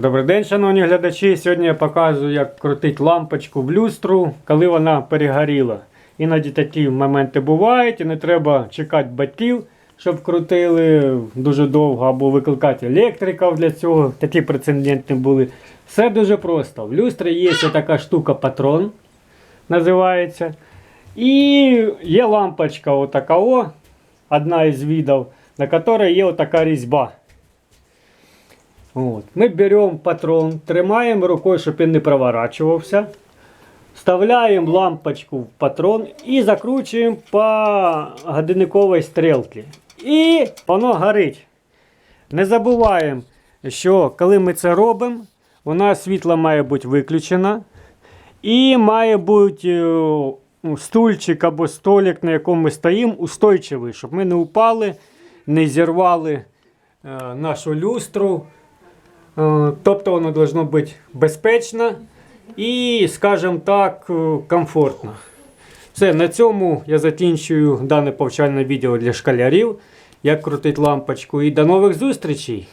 Добрий день, шановні глядачі. Сьогодні я показую, як крутити лампочку в люстру, коли вона перегоріла. Іноді такі моменти бувають, і не треба чекати батьків, щоб крутили дуже довго, або викликати електриків для цього. Такі прецеденти були. Все дуже просто. В люстрі є така штука патрон, називається. І є лампочка отака, о, одна із видів, на якій є отака різьба. От. Ми беремо патрон, тримаємо рукою, щоб він не проворачувався. Вставляємо лампочку в патрон і закручуємо по годинниковій стрілці. І воно горить. Не забуваємо, що коли ми це робимо, у нас світло має бути виключено. І має бути е, стульчик або столик, на якому ми стоїмо, устойчивий, щоб ми не упали, не зірвали е, нашу люстру. Е, Тобто воно должно бути безпечно і, скажімо так, е, комфортно. Все, на цьому я закінчую дане повчальне відео для школярів, як крутити лампочку. І до нових зустрічей!